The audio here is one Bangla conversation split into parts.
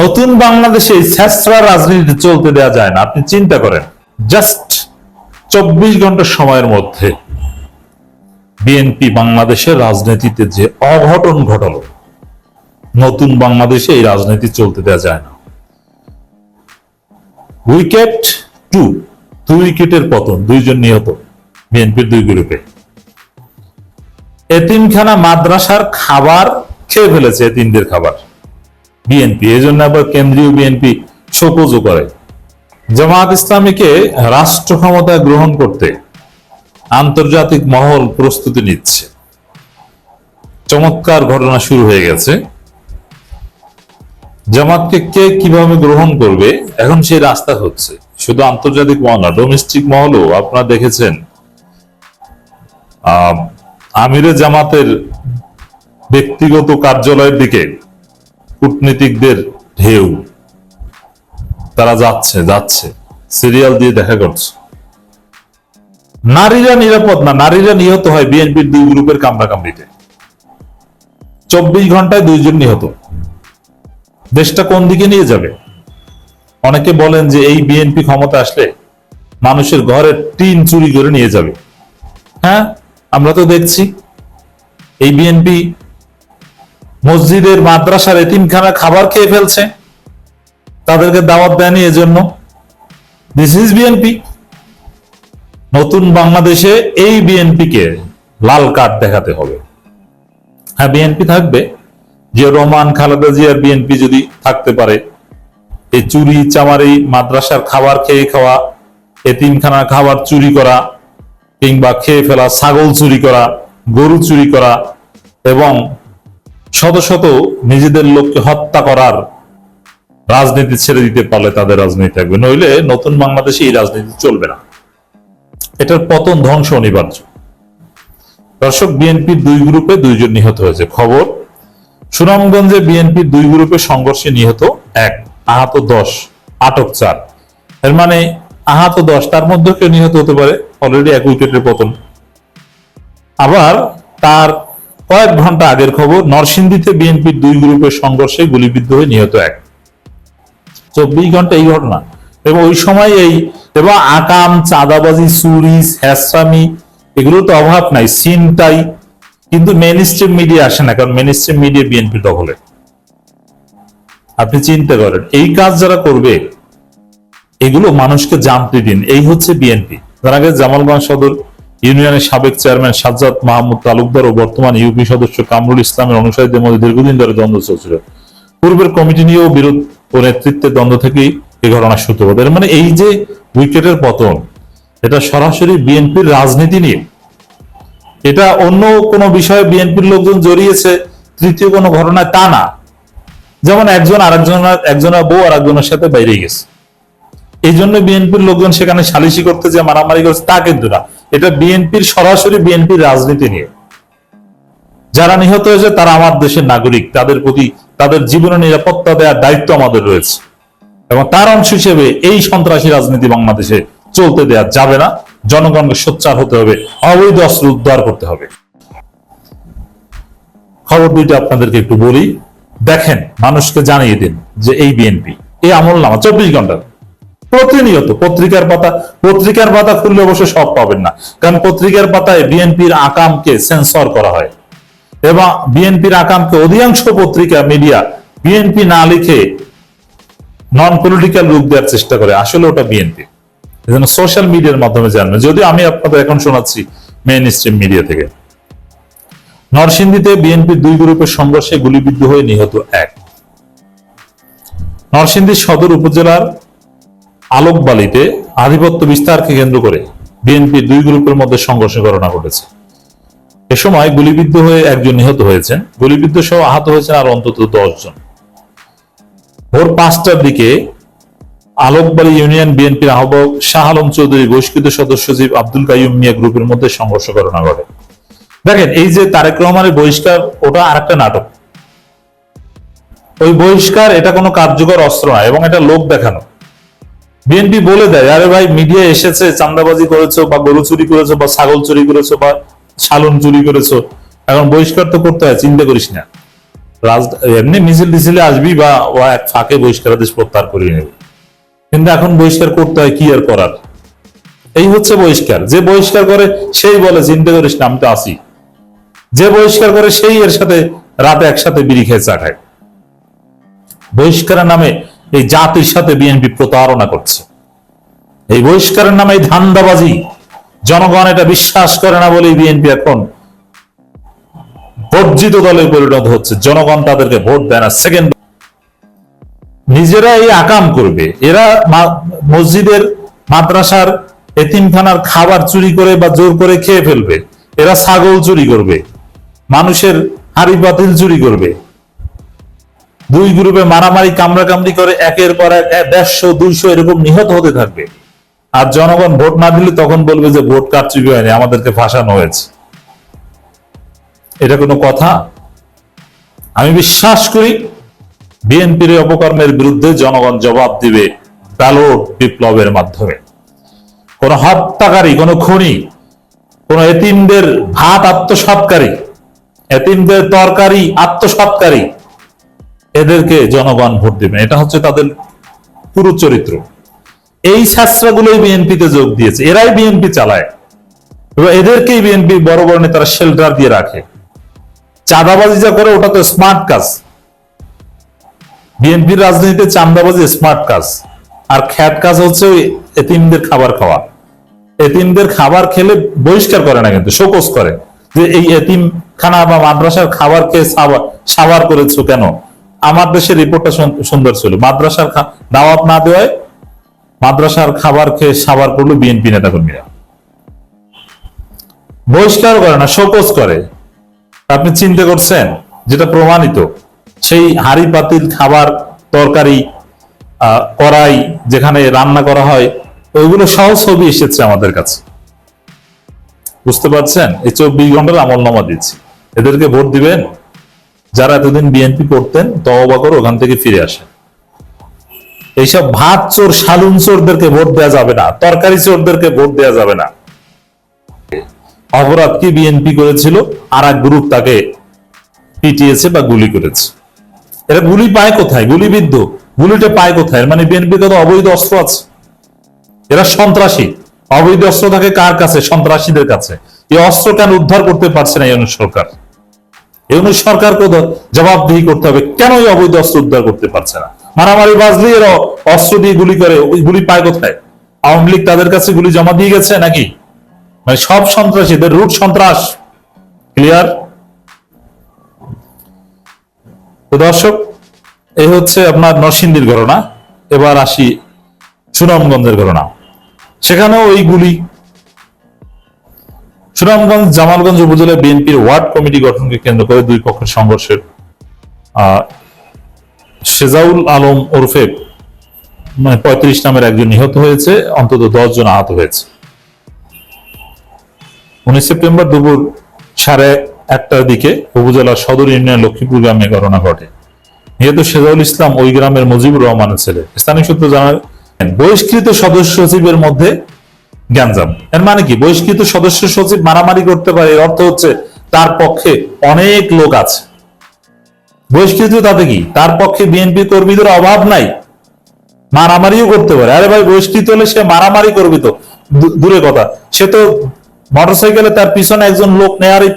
নতুন বাংলাদেশে ছেঁচড়া রাজনীতি চলতে দেওয়া যায় না। আপনি চিন্তা করেন জাস্ট চব্বিশ ঘণ্টা সময়ের মধ্যে বিএনপি বাংলাদেশের রাজনীতিতে যে অঘটন ঘটল, নতুন বাংলাদেশে এই রাজনীতি চলতে দেওয়া যায় না। উইকেট টু দুই উইকেটের পতন, দুইজন নিহত বিএনপির দুই গ্রুপে। এতিমখানা মাদ্রাসার খাবার খেয়ে ফেলেছে এতিমদের খাবার। বিএনপি এই জন্য আবার কেন্দ্রীয় বিএনপি শোকজও করে। জামাত ইসলামীকে রাষ্ট্র ক্ষমতা গ্রহণ করতে আন্তর্জাতিক মহল প্রস্তুতি নিচ্ছে। চমৎকার ঘটনা শুরু হয়ে গেছে। জামাতকে কে কীভাবে গ্রহণ করবে, এখন সেই রাস্তা হচ্ছে। শুধু আন্তর্জাতিক মহল না ডোমেস্টিক মহলও আপনারা দেখেছেন। আমিরে জামাতের ব্যক্তিগত কার্যালয়ের দিকে কূটনীতিকদের ঢেউ। তারা যাচ্ছে যাচ্ছে। সিরিয়াল দিয়ে দেখা করছে। নারীরা নিরাপদ না, নারীরা নিহত হয় বিএনপির দুই গ্রুপের কামড়াকামড়িতে। চব্বিশ ঘন্টায় দুইজন নিহত। দেশটা কোন দিকে নিয়ে যাবে? অনেকে বলেন যে এই বিএনপি ক্ষমতা আসলে মানুষের ঘরের টিন চুরি করে নিয়ে যাবে। হ্যাঁ আমরা তো দেখছি। এই বিএনপি মসজিদের মাদ্রাসার এতিমখানা খাবার খেয়ে ফেলছে। তাদেরকে দাওয়াত দেয়নি এজন্য। দিস ইজ বিএনপি নতুন বাংলাদেশে এই বিএনপিকে লাল কার্ড দেখাতে হবে। হ্যাঁ বিএনপি থাকবে। যে রোমান খালেদা জিয়ার বিএনপি যদি থাকতে পারে এই চুরি চামারি মাদ্রাসার খাবার খেয়ে খাওয়া এতিমখানার খাবার চুরি করা, কিংবা খেয়ে ফেলা, ছাগল চুরি করা, গরু চুরি করা, এবং শত শত নিজেদের লোককে হত্যা করার রাজনীতি ছেড়ে দিতে পারলে তাদের রাজনীতি থাকবে। নইলে নতুন বাংলাদেশে এই রাজনীতি চলবে না। এটার পতন ধ্বংস অনিবার্য। দর্শক বিএনপির দুই গ্রুপে দুইজন নিহত হয়েছে। খবর, সুনামগঞ্জে বিএনপির দুই গ্রুপে সংঘর্ষে নিহত এক, আহত দশ, আটক চার। এর মানে আহত দশ, তার মধ্যে কেউ নিহত হতে পারে। অলরেডি এক উইকেটের পতন। আবার তার কয়েক ঘণ্টা আগের খবর, নরসিংদীতে বিএনপির দুই গ্রুপের সংঘর্ষে গুলিবিদ্ধ হয়ে নিহত এক। চব্বিশ ঘণ্টা এই ঘটনা। এবং ওই সময় এই এবং আকাম, চাঁদাবাজি, চুরি হ্যাসরামি এগুলো তো অভাব নাই সিনটাই কিন্তু মেন স্ট্রিম মিডিয়া আসে না, কারণ মেন স্ট্রিম মিডিয়া বিএনপি দখলে। আপনি চিন্তা করেন, এই কাজ যারা করবে, এগুলো মানুষকে জানতে দিন। এই হচ্ছে বিএনপি। তার আগে জামালগঞ্জ সদর ইউনিয়নের সাবেক চেয়ারম্যান সাজ্জাদ মাহমুদ তালুকদার ও বর্তমান ইউপি সদস্য কামরুল ইসলামের অনুসারীদের মধ্যে দীর্ঘদিন ধরে দ্বন্দ্ব চলছিল। পূর্বের কমিটি নিয়েও বিরোধ ও নেতৃত্বের দ্বন্দ্ব থেকেই এই ঘটনার সূত্রপাত এর মানে এই যে উইকেটের পতন, এটা সরাসরি বিএনপির রাজনীতি নিয়ে। এটা অন্য কোনো বিষয়ে বিএনপির লোকজন জড়িয়েছে, তৃতীয় কোনো ঘটনায় তা না। যেমন একজন আরেকজনের, একজনের বউ আর একজনের সাথে বাইরে গেছে। এই জন্য বিএনপির লোকজন সেখানে সালিশি করতে যে মারামারি করছে, তা কিন্তু না। এটা বিএনপির সরাসরি বিএনপির রাজনীতি নিয়ে। যারা নিহত হয়েছে, তারা আমার দেশের নাগরিক। তাদের প্রতি তাদের জীবনের নিরাপত্তা দেওয়ার দায়িত্ব আমাদের রয়েছে। এবং তার অংশ হিসেবে এই সন্ত্রাসী রাজনীতি বাংলাদেশে চলতে দেওয়া যাবে না। জনগণকে সোচ্চার হতে হবে, অবৈধ অস্ত্র উদ্ধার করতে হবে। খবর দুইটা আপনাদেরকে একটু বলি। দেখেন, মানুষকে জানিয়ে দিন যে এই বিএনপি, এই আমল নামা চব্বিশ ঘণ্টা প্রতিনিয়ত পত্রিকার পাতা পত্রিকার পাতা খুললে অবশ্য সব পাবেন না। কারণ পত্রিকার পাতায় বিএনপির আকামকে সেন্সর করা হয়। এবং বিএনপির আকামকে অধিকাংশ পত্রিকা, মিডিয়া বিএনপি না লিখে নন পলিটিক্যাল রূপ দেওয়ার চেষ্টা করে। আসলে ওটা বিএনপি। এজন্য সোশ্যাল মিডিয়ার মাধ্যমে জানবেন যদিও আমি আপনাদের এখন শোনাচ্ছি মেইন স্ট্রিম মিডিয়া থেকে। নরসিংদীতে বিএনপির দুই গ্রুপের সংঘর্ষে গুলিবিদ্ধ হয়ে নিহত এক। নরসিংদী সদর উপজেলার আলোকবালিতে আধিপত্য বিস্তারকে কেন্দ্র করে বিএনপি দুই গ্রুপের মধ্যে সংঘর্ষের ঘটনা ঘটেছে। এ সময় গুলিবিদ্ধ হয়ে একজন নিহত হয়েছেন। গুলিবিদ্ধ সহ আহত হয়েছেন আর অন্তত দশ জন। ভোর পাঁচটার দিকে আলোকবাড়ি ইউনিয়ন বিএনপির আহ্বায়ক শাহ আলম চৌধুরী বহিষ্কৃত সদস্য সচিব আব্দুল কাইম মিয়া গ্রুপের মধ্যে সংঘর্ষ ঘটনা ঘটে। দেখেন, এই যে তারেক রহমানের বহিষ্কার, ওটা আরেকটা নাটক। ওই বহিষ্কার, এটা কোনো কার্যকর অস্ত্র নয় এবং এটা লোক দেখানো। বিএনপি বলে দেয়, আরে ভাই, মিডিয়া এসেছে চান্দাবাজি করেছ বা গরু চুরি করেছ বা ছাগল চুরি করেছ বা ছালন চুরি করেছ। এখন বহিষ্কার তো করতে হয়, চিন্তা করিস না। রাজ- এমনি মিছিল টিছিলে আসবি বা ও এক ফাঁকে বহিষ্কারাদেশ প্রত্যাহার করিয়ে নেবে। কিন্তু এখন বহিষ্কার করতে হয়, কি আর করার? এই হচ্ছে বহিষ্কার। যে বহিষ্কার করে, সেই বলে, চিন্তা করিস না, আমি তো আসি যে বহিষ্কার করে, সেই এর সাথে রাতে একসাথে বিড়ি খেয়ে চা খায়। বহিষ্কারের নামে এই জাতির সাথে বিএনপি প্রতারণা করছে। এই বহিষ্কারের নামে ধান্দাবাজি, জনগণ এটা বিশ্বাস করে না বলেই বিএনপি এখন বর্জিত দলে পরিণত হচ্ছে। জনগণ তাদেরকে ভোট দেয় না। সেকেন্ড নিজেরা এই আকাম করবে। এরা মসজিদের, মাদ্রাসার এতিমখানার খাবার চুরি করে বা জোর করে খেয়ে ফেলবে। এরা ছাগল চুরি করবে। মানুষের হাড়ি বাতিল চুরি করবে। দুই গ্রুপে মারামারি, কামড়াকামড়ি করে একের পর এক দেড়শো, দুইশো এরকম নিহত হতে থাকবে। আর জনগণ ভোট না দিলে তখন বলবে যে ভোট কারচুপি হয়নি, আমাদেরকে ফাঁসানো হয়েছে। এটা কোনো কথা? আমি বিশ্বাস করি বিএনপির অপকর্মের বিরুদ্ধে জনগণ জবাব দিবে ব্যালট বিপ্লবের মাধ্যমে। কোন হত্যাকারী, কোন খুনি, কোন এতিমদের ভাত আত্মসাৎকারী, এতিমদের তরকারি আত্মসাৎকারী এদেরকে জনগণ ভোট দিবে। এটা হচ্ছে তাদের পুরো চরিত্র এই শাস্ত্রগুলোই বিএনপিতে যোগ দিয়েছে। এরাই বিএনপি চালায়। এবং এদেরকেই বিএনপি বড় বড় নেতারা শেল্টার দিয়ে রাখে। চাঁদাবাজি যা করে, ওটা তো স্মার্ট কাজ। বিএনপির রাজনীতিতে চাঁদাবাজি স্মার্ট কাজ। আর খ্যাত কাজ হচ্ছে ওই এতিমদের খাবার খাওয়া। এতিমদের খাবার খেলে বহিষ্কার করে না কিন্তু শোকস করে। যে এই এতিম খানা বা মাদ্রাসার খাবার খেয়ে সাবা- সাবার করেছ কেন? আমার দেশের রিপোর্টটা সুন্দর ছিল। মাদ্রাসার দাওয়াত না দেওয়ায় মাদ্রাসার খাবার খেয়ে সাবার করল বিএনপি নেতাকর্মীরা। বহিষ্কার করে না শোকস করে। আপনি চিন্তা করছেন, যেটা প্রমাণিত, সেই হাড়ি পাতিল খাবার তরকারি কড়াই যেখানে রান্না করা হয়, ওইগুলো সহ ছবি এসেছে আমাদের কাছে। বুঝতে পারছেন? এই চব্বিশ ঘণ্টার আমল নামা দিচ্ছি। এদেরকে ভোট দিবেন? যারা এতদিন বিএনপি করতেন, তওবা করে ওখান থেকে ফিরে আসেন। এইসব ভাত চোর শালুন চোরদেরকে ভোট দেওয়া যাবে না, তরকারি চোরদেরকে ভোট দেওয়া যাবে না। অপরাধ কি বিএনপি করেছিল? আর এক গ্রুপ তাকে পিটিয়েছে বা গুলি করেছে। এরা গুলি পায় কোথায়? গুলিবিদ্ধ। গুলিটা পায় কোথায়? মানে বিএনপি কত অবৈধ অস্ত্র আছে। এরা সন্ত্রাসী। অবৈধ অস্ত্র থাকে কার কাছে? সন্ত্রাসীদের কাছে। এই অস্ত্র কেন উদ্ধার করতে পারছে না এই সরকার? এই সরকার জবাবদিহি করতে হবে। কেন এই অবৈধ অস্ত্র উদ্ধার করতে পারছে না? মারামারি বাজলে এরা অস্ত্র দিয়ে গুলি করে, ওই গুলি পায় কোথায়? আওয়ামী লীগ তাদের কাছে গুলি জমা দিয়ে গেছে নাকি? মানে সব সন্ত্রাসীদের রুট সন্ত্রাস। ক্লিয়ার তো দর্শক, এই হচ্ছে আপনার নরসিংদীর ঘটনা। এবার আসি সুনামগঞ্জের ঘটনা। সেখানেও ওই গুলি সুনামগঞ্জ, জামালগঞ্জ উপজেলা বিএনপির ওয়ার্ড কমিটি গঠনকে কেন্দ্র করে দুই পক্ষের সংঘর্ষের সেজাউল আলম ওরফে মানে পঁয়ত্রিশ নামের একজন নিহত হয়েছে, অন্তত দশ জন আহত হয়েছে। উনিশ সেপ্টেম্বর দুপুর সাড়ে একটার দিকে উপজেলার সদর ইউনিয়ন লক্ষ্মীপুর গ্রামে ঘটনা ঘটে। নিহত সেজাউল ইসলাম ওই গ্রামের মুজিবুর রহমানের ছেলে। স্থানীয় সূত্র জানা বহিষ্কৃত সদস্য সচিবের মধ্যে গ্যাঞ্জাম। এর মানে কি? বহিষ্কৃত সদস্য সচিব মারামারি করতে পারে অর্থ হচ্ছে তার পক্ষে অনেক লোক আছে। বহিষ্কৃত তাতে কি? তার পক্ষে বিএনপি কর্মীদের অভাব নাই। মারামারিও করতে পারে। আরে ভাই, বহিষ্কৃত হলে সে মারামারি করবে তো। দূরে কথা। সে তো মোটরসাইকেলে তার পিছনে একজন লোক নেয়ারই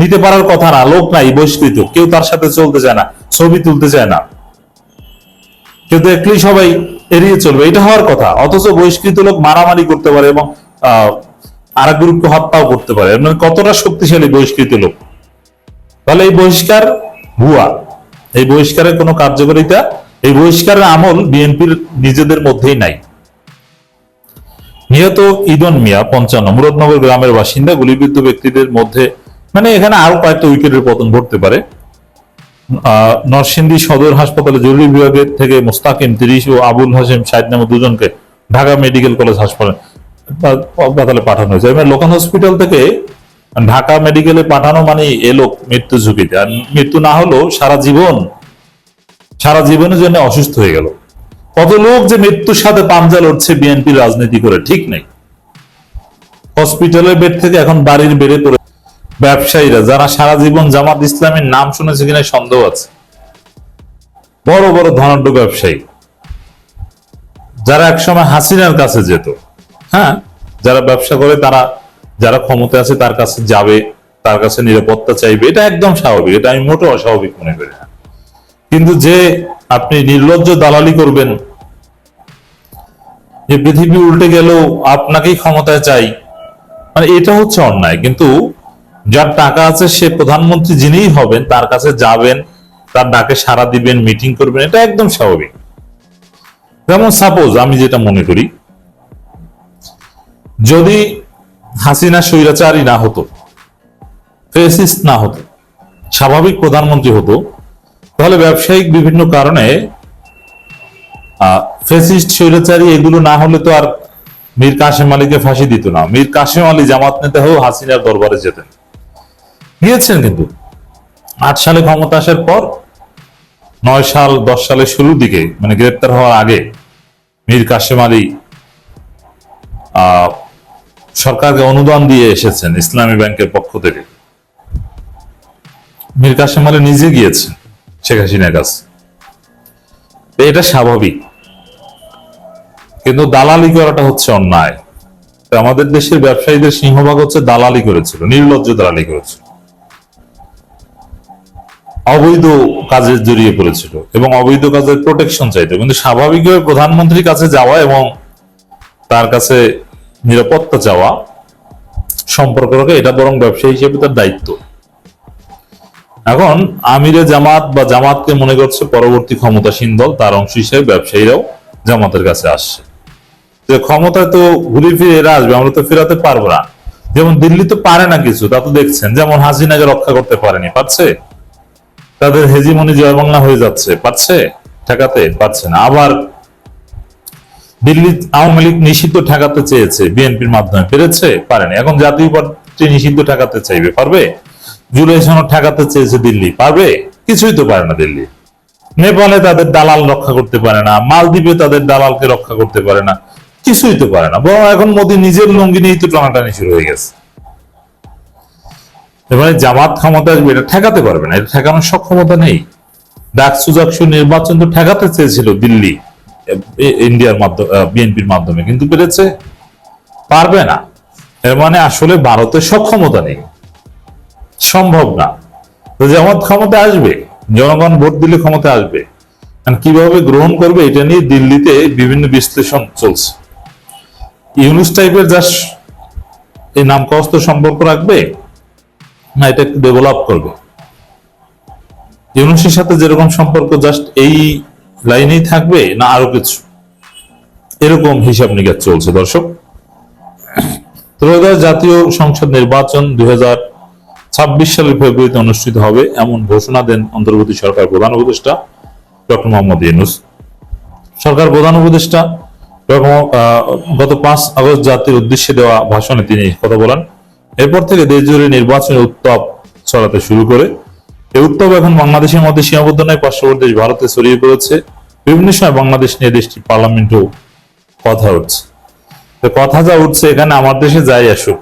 নিতে পারার কথা না। লোক নাই বহিষ্কৃত। কেউ তার সাথে চলতে চায় না, ছবি তুলতে চায় না। কেউ দেখলেই সবাই এড়িয়ে চলবে। এটা হওয়ার কথা। অথচ বহিষ্কৃত লোক মারামারি করতে পারে এবং আর এক গ্রুপকে হত্যাও করতে পারে। মানে কতটা শক্তিশালী বহিষ্কৃত লোক? তাহলে এই বহিষ্কার ভুয়া। এই বহিষ্কারের কোনো কার্যকারিতা, এই বহিষ্কারের আমল বিএনপির নিজেদের মধ্যেই নাই। নিহত ইদন মিয়া, পঞ্চান্ন, মুরাদনগর গ্রামের বাসিন্দা, গুলিবিদ্ধ ব্যক্তিদের মধ্যে মানে এখানে আরও কয়েকটা উইকেটের পতন ঘটতে পারে। নরসিংদী সদর হাসপাতালে জরুরি বিভাগের থেকে মোস্তাকিম তিরিশ ও আবুল হাসেম ষাট নামে দুজনকে ঢাকা মেডিকেল কলেজ হাসপাতালে পাঠানো হয়েছে। এবার লোকাল হসপিটাল থেকে ঢাকা মেডিকেলে পাঠানো মানে এ লোক মৃত্যু ঝুঁকিতে। আর মৃত্যু না হলেও সারা জীবন, সারা জীবনের জন্য অসুস্থ হয়ে গেল। কত লোক যে মৃত্যুর সাথে পাঞ্জা লড়ছে বিএনপি রাজনীতি করে, ঠিক নেই। হসপিটালের বেড থেকে এখন বাড়ির বেড়ে পড়ে ব্যবসায়ীরা, যারা সারা জীবন জামাত ইসলামের নাম শুনেছে কিনা সন্দেহ আছে। বড় বড় ধনাঢ্য ব্যবসায়ী। যারা একসময় হাসিনার কাছে যেত হ্যাঁ? যারা ব্যবসা করে, তারা, যারা ক্ষমতা আছে, তার কাছে যাবে, তার কাছে নিরাপত্তা চাইবে। এটা একদম স্বাভাবিক, এটা আমি মোটেও অস্বাভাবিক মনে করি না। কিন্তু যে আপনি নির্লজ্জ দালালি করবেন, যে পৃথিবী উল্টে গেলেও আপনাকেই ক্ষমতায় চাই মানে এটা হচ্ছে অন্যায়। কিন্তু যার টাকা আছে, সে প্রধানমন্ত্রী যিনিই হবেন, তার কাছে যাবেন, তার ডাকে সাড়া দিবেন মিটিং করবেন, এটা একদম স্বাভাবিক। যেমন সাপোজ আমি যেটা মনে করি, যদি হাসিনা স্বৈরাচারী না হতো ফেসিস্ট না হতো, স্বাভাবিক প্রধানমন্ত্রী হতো, তাহলে ব্যবসায়িক বিভিন্ন কারণে ফেসিস্ট স্বৈরাচারী এগুলো না হলে তো আর মীর কাশেম আলীকে ফাঁসি দিত না। মীর কাশেম আলী জামাত নেতা হয়েও হাসিনার দরবারে যেতেন। গিয়েছেন কিন্তু। আট সালে ক্ষমতা আসার পর, নয় সাল, দশ সালের শুরুর দিকে মানে গ্রেপ্তার হওয়ার আগে মীর কাসেম আলী সরকারকে অনুদান দিয়ে এসেছেন ইসলামী ব্যাংকের পক্ষ থেকে। মীর কাসেম আলী নিজে গিয়েছেন শেখ হাসিনার কাছে। এটা স্বাভাবিক। কিন্তু দালালি করাটা হচ্ছে অন্যায়। আমাদের দেশের ব্যবসায়ীদের সিংহভাগ হচ্ছে দালালি করেছিল, নির্লজ্জ দালালি করেছিল। অবৈধ কাজে জড়িয়ে পড়েছিল এবং অবৈধ কাজের প্রোটেকশন চাইতো। কিন্তু স্বাভাবিকভাবে প্রধানমন্ত্রীর কাছে যাওয়া এবং তার কাছে নিরাপত্তা চাওয়া সম্পর্ক রাখা এটা বরং ব্যবসায়ী হিসেবে তার দায়িত্ব। এখন আমিরে জামাত বা জামাতকে মনে করছে পরবর্তী ক্ষমতাসীন দল, তার অংশ হিসেবে ব্যবসায়ীরাও জামাতের কাছে আসছে। যে ক্ষমতায় তো ঘুরে ফিরে এরা আসবে, আমরা তো ফেরাতে পারব না। যেমন দিল্লি তো পারে না কিছু, তা তো দেখছেন। যেমন হাসিনাকে রক্ষা করতে পারেনি, পারছে? তাদের হেজিমনি জয় বাংলা হয়ে যাচ্ছে, পারছে? ঠেকাতে পারছে না। আবার দিল্লি আওয়ামী লীগ নিষিদ্ধ ঠেকাতে চেয়েছে, বিএনপির মাধ্যমে। পেরেছে? পারেনি। এখন জাতীয় পার্টি নিষিদ্ধ ঠেকাতে চাইবে, পারবে? জুলাই সনদ ঠেকাতে চেয়েছে দিল্লি, পারবে? কিছুই তো পারে না দিল্লি। নেপালে তাদের দালাল রক্ষা করতে পারে না, মালদ্বীপে তাদের দালালকে রক্ষা করতে পারে না, কিছুই তো পারে না। বরং এখন মোদী নিজের লঙ্গি নিয়েই তো টানাটানি শুরু হয়ে গেছে। এবারে জামাত ক্ষমতা আসবে, এটা ঠেকাতে পারবে না, এটা ঠেকানোর সক্ষমতা নেই। ডাকসু জাকসু নির্বাচন তো ঠেকাতে চেয়েছিল দিল্লি ইন্ডিয়ার মাধ্যমে বিএনপির মাধ্যমে, কিন্তু পেরেছে। পারবে না। এর মানে আসলে ভারতের সক্ষমতা নেই। সম্ভব না। জামাত ক্ষমতা আসবে, জনগণ ভোট দিলে ক্ষমতা আসবে। কীভাবে গ্রহণ করবে, এটা নিয়ে দিল্লিতে বিভিন্ন বিশ্লেষণ চলছে। ইউনুস টাইপের যা এই নাম কস্ত সম্পর্ক রাখবে না, এটা একটু ডেভেলপ করবে। ইউনুসের সাথে যেরকম সম্পর্ক জাস্ট এই লাইনেই থাকবে না আরও কিছু? এরকম হিসাব নিকাশ চলছে, দর্শক। ত্রয়োদশ জাতীয় সংসদ নির্বাচন দুই ছাব্বিশ সালের ফেব্রুয়ারিতে অনুষ্ঠিত হবে, এমন ঘোষণা দেন অন্তর্বর্তী সরকার প্রধান উপদেষ্টা ডক্টর মোহাম্মদ ইউনুস। সরকার প্রধান উপদেষ্টা গত পাঁচ আগস্ট জাতির উদ্দেশ্যে দেওয়া ভাষণে তিনি কথা বলেন। এরপর থেকে দেশ জুড়ে নির্বাচনের উত্তাপ ছড়াতে শুরু করে। এই উত্তাপ এখন বাংলাদেশের মধ্যে সীমাবদ্ধ নয়, পার্শ্ববর্তী দেশ ভারতে ছড়িয়ে পড়েছে। বিভিন্ন সময় বাংলাদেশ নিয়ে দেশটির পার্লামেন্টেও কথা উঠছে। তো কথা যা উঠছে এখানে আমার দেশে যাই আসুক,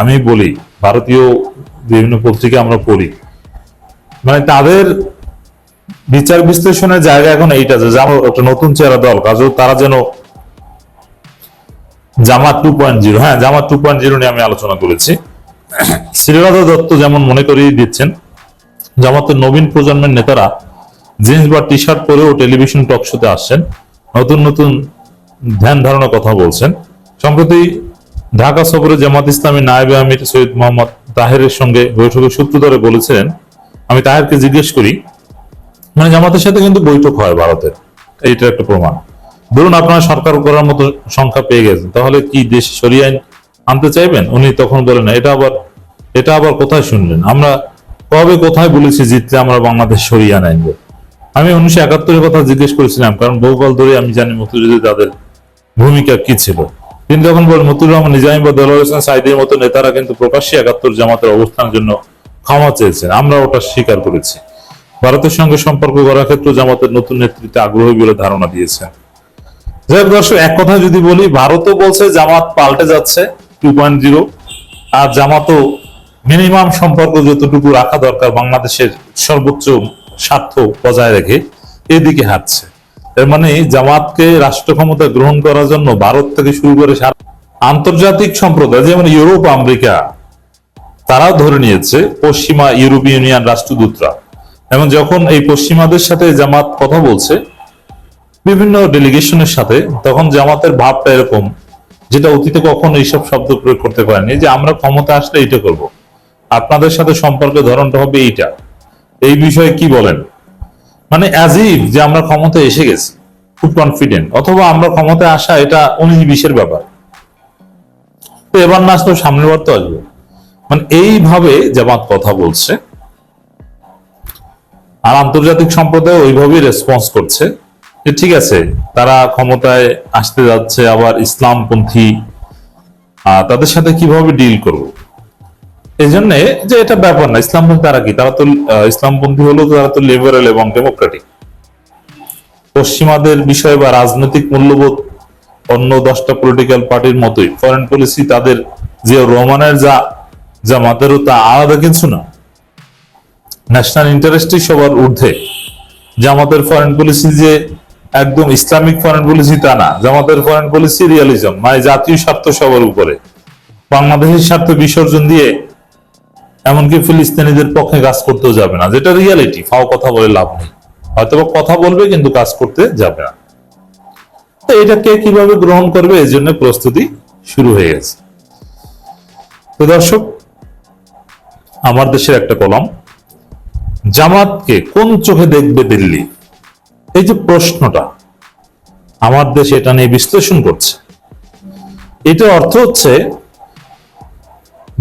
আমি বলি, ভারতীয় বিভিন্ন পত্রিকা আমরা পড়ি। মানে তাদের বিচার বিশ্লেষণের জায়গা এখন এইটা যে একটা নতুন চেহারা দল কাজে তারা যেন জামা টু পয়েন্ট জিরো হ্যাঁ জামা টু পয়েন্ট জিরো নিয়ে আমি আলোচনা করেছি। শ্রীরাধা দত্ত যেমন মনে করিয়ে দিচ্ছেন, জামাতের নবীন প্রজন্মের নেতারা জিন্স বা টি শার্ট পরেও টেলিভিশন টক শোতে আসছেন, নতুন নতুন ধ্যান ধারণা কথা বলছেন। সম্প্রতি ঢাকা সফরে জামাত ইসলামী নায়েব আমির সৈয়দ মোহাম্মদ তাহেরের সঙ্গে বৈঠকের সূত্র ধরে বলেছিলেন, আমি তাহেরকে জিজ্ঞেস করি মানে জামাতের সাথে কিন্তু বৈঠক হয় ভারতের এইটা একটা প্রমাণ। ধরুন আপনারা সরকার করার মতো সংখ্যা পেয়ে গেছেন, তাহলে কি দেশ সরিয়ে আইন আনতে চাইবেন? উনি তখন বলেন, এটা আবার এটা আবার কোথায় শুনলেন? আমরা কবে কোথায় বলেছি জিতলে আমরা বাংলাদেশ সরিয়ে আনাইব আমি উনিশশো একাত্তরের কথা জিজ্ঞেস করেছিলাম, কারণ বহুকাল ধরে আমি জানি মুক্তিযুদ্ধে তাদের ভূমিকা কি ছিল। তিনি তখন বলেন মতুর রহমান নিজামী বা হোসেন সাইদের মতো নেতারা কিন্তু প্রকাশ্যে একাত্তর জামাতের অবস্থানের জন্য ক্ষমা চেয়েছেন। আমরা ওটা স্বীকার করেছি। ভারতের সঙ্গে সম্পর্ক গড়ার ক্ষেত্রে জামাতের নতুন নেতৃত্বে আগ্রহী বলে ধারণা দিয়েছেন। যাই দর্শক, এক কথা যদি বলি, ভারতও বলছে জামাত পাল্টে যাচ্ছে। টু পয়েন্ট জিরো আর জামাতও মিনিমাম সম্পর্ক যতটুকু রাখা দরকার বাংলাদেশের সর্বোচ্চ স্বার্থ বজায় রেখে এদিকে হাঁটছে। এর মানে জামাতকে রাষ্ট্র ক্ষমতা গ্রহণ করার জন্য ভারত থেকে শুরু করে আন্তর্জাতিক সম্প্রদায়, যেমন ইউরোপ, আমেরিকা, তারাও ধরে নিয়েছে পশ্চিমা ইউরোপীয় ইউনিয়ন রাষ্ট্রদূতরা। এবং যখন এই পশ্চিমাদের সাথে জামাত কথা বলছে, বিভিন্ন ডেলিগেশনের সাথে, তখন জামাতের ভাবটা এরকম যেটা অতীতে কখনো এইসব শব্দ প্রয়োগ করতে পারেনি, যে আমরা ক্ষমতা আসলে এইটা করব। আপনাদের সাথে সম্পর্কের ধরনটা হবে এইটা। এই বিষয়ে কি বলেন? মানে অ্যাজ ইফ যে আমরা ক্ষমতায় এসে গেছি, খুব কনফিডেন্ট অথবা আমরা ক্ষমতায় আসা এটা উনিশ বিশের ব্যাপার। তো এবার না আসলেও সামনের বার তো আসবে। মানে এইভাবে জামাত কথা বলছে, আর আন্তর্জাতিক সম্প্রদায় ওইভাবেই রেসপন্স করছে। ঠিক আছে, তারা ক্ষমতায় আসতে যাচ্ছে আবার ইসলামপন্থী তাদের সাথে কীভাবে ডিল করব? এই জন্য যে এটা ব্যাপার না, ইসলামপন্থী তারা কি? তারা তো ইসলামপন্থী হলেও তো তারা তো লিবারেল এবং ডেমোক্রেটিক পশ্চিমাদের বিষয় বা রাজনৈতিক মূল্যবোধ অন্য দশটা পলিটিক্যাল পার্টির মতোই। ফরেন পলিসি তাদের যে রোমানের যা যা জামাতেরও তা আলাদা কিছু না। ন্যাশনাল ইন্টারেস্টই সবার ঊর্ধ্বে। জামাতের ফরেন পলিসি যে একদম ইসলামিক ফরেন পলিসি তা না, জামাতের ফরেন পলিসি, রিয়ালিজম মানে জাতীয় স্বার্থ সবার উপরে। বাংলাদেশের স্বার্থ বিসর্জন দিয়ে এমনকি ফিলিস্তিনিদের পক্ষে কাজ করতেও যাবে না, যেটা রিয়ালিটি, ফাও কথা বলে লাভ নেই। হয়তো কথা বলবে, কিন্তু কাজ করতে যাবে না। তো এটা কে কীভাবে গ্রহণ করবে, এই জন্য প্রস্তুতি শুরু হয়ে গেছে। তো দর্শক, আমার দেশের একটা কলম, জামাতকে কোন চোখে দেখবে দিল্লি? এই যে প্রশ্নটা, আমার দেশ এটা নিয়ে বিশ্লেষণ করছে। এটা অর্থ হচ্ছে,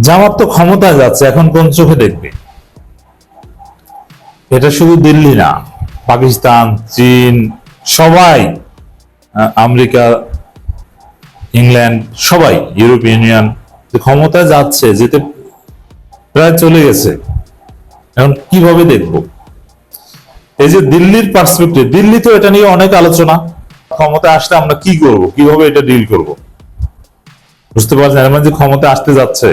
জামাত তো ক্ষমতায় যাচ্ছে, এখন কোন চোখে দেখবে? এটা শুধু দিল্লি না, পাকিস্তান, চীন, সবাই আমেরিকা, ইংল্যান্ড, সবাই ইউরোপিয়ান ইউনিয়ন, যে ক্ষমতায় যাচ্ছে, যেতে প্রায় চলে গেছে। এখন কীভাবে দেখব? এই যে দিল্লির পার্সপেক্টিভ দিল্লি তো এটা নিয়ে অনেক আলোচনা। ক্ষমতা আসলে আমরা কি করব? কীভাবে এটা ডিল করব? বুঝতে পারছেন? মানে যে ক্ষমতা আসতে যাচ্ছে,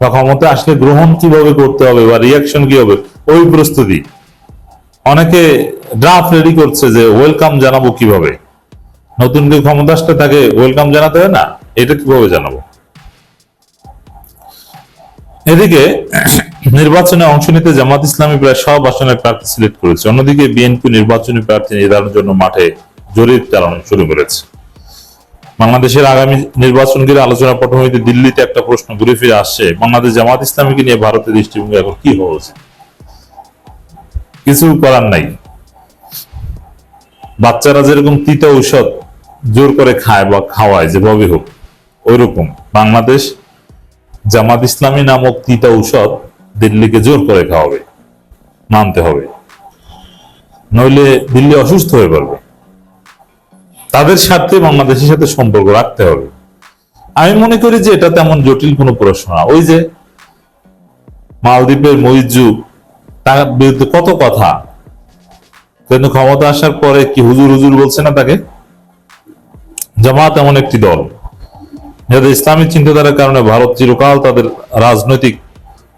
বা ক্ষমতা আসলে গ্রহণ কীভাবে করতে হবে, বা রিয়াকশন কি হবে ওই প্রস্তুতি। অনেকে ড্রাফট রেডি করছে যে ওয়েলকাম জানাব কীভাবে। নতুন কেউ ক্ষমতা আসলে তাকে ওয়েলকাম জানাতে হয় না, এটা কীভাবে জানাব? এদিকে নির্বাচনে অংশ নিতে জামাত ইসলামী প্রায় সব আসনের প্রার্থী সিলেক্ট করেছে। অন্যদিকে বিএনপি নির্বাচনী প্রার্থী নির্ধারণের জন্য মাঠে জরিপ চালানো শুরু করেছে। বাংলাদেশের আগামী নির্বাচন ঘিরে আলোচনা পটভূমিতে দিল্লিতে একটা প্রশ্ন ঘুরে ফিরে আসছে। বাংলাদেশ জামাত ইসলামীকে নিয়ে ভারতের দৃষ্টিভঙ্গি এখন কি উচিত? কিছু করার নাই। বাচ্চারা যেরকম তিতা ঔষধ জোর করে খায় বা খাওয়ায় যেভাবে হোক, ওইরকম। বাংলাদেশ জামাত ইসলামী নামক তিতা ঔষধ দিল্লিকে জোর করে খাওয়াবে মানতে হবে। নইলে দিল্লি অসুস্থ হয়ে পড়বে। তাদের স্বার্থে বাংলাদেশের সাথে সম্পর্ক রাখতে হবে। আমি মনে করি যে এটা তেমন জটিল কোনো প্রশ্ন না। ওই যে মালদ্বীপের মইজু তার বিরুদ্ধে কত কথা? কিন্তু ক্ষমতা আসার পরে কি হুজুর হুজুর বলছে না তাকে? জামাত এমন একটি দল। যাদের ইসলামী চিন্তাধারার কারণে ভারত চিরকাল তাদের রাজনৈতিক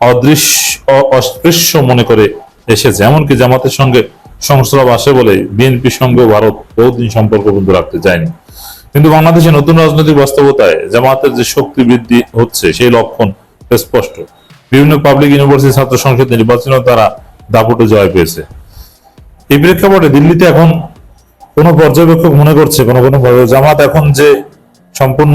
অদৃশ্য অস্পৃশ্য মনে করে এসেছে এমনকি জামাতের সঙ্গে সংস্রব আসে বলে বিএনপির সঙ্গে ভারত বহুদিন সম্পর্ক বন্ধু রাখতে চায়নি। কিন্তু বাংলাদেশে নতুন রাজনৈতিক বাস্তবতায় জামাতের যে শক্তি বৃদ্ধি হচ্ছে সেই লক্ষণ স্পষ্ট। বিভিন্ন পাবলিক ইউনিভার্সিটি ছাত্র সংসদ নির্বাচনেও তারা দাপটে জয় পেয়েছে। এই প্রেক্ষাপটে দিল্লিতে এখন কোন পর্যবেক্ষক মনে করছে কোন কোন জামাত এখন যে সম্পূর্ণ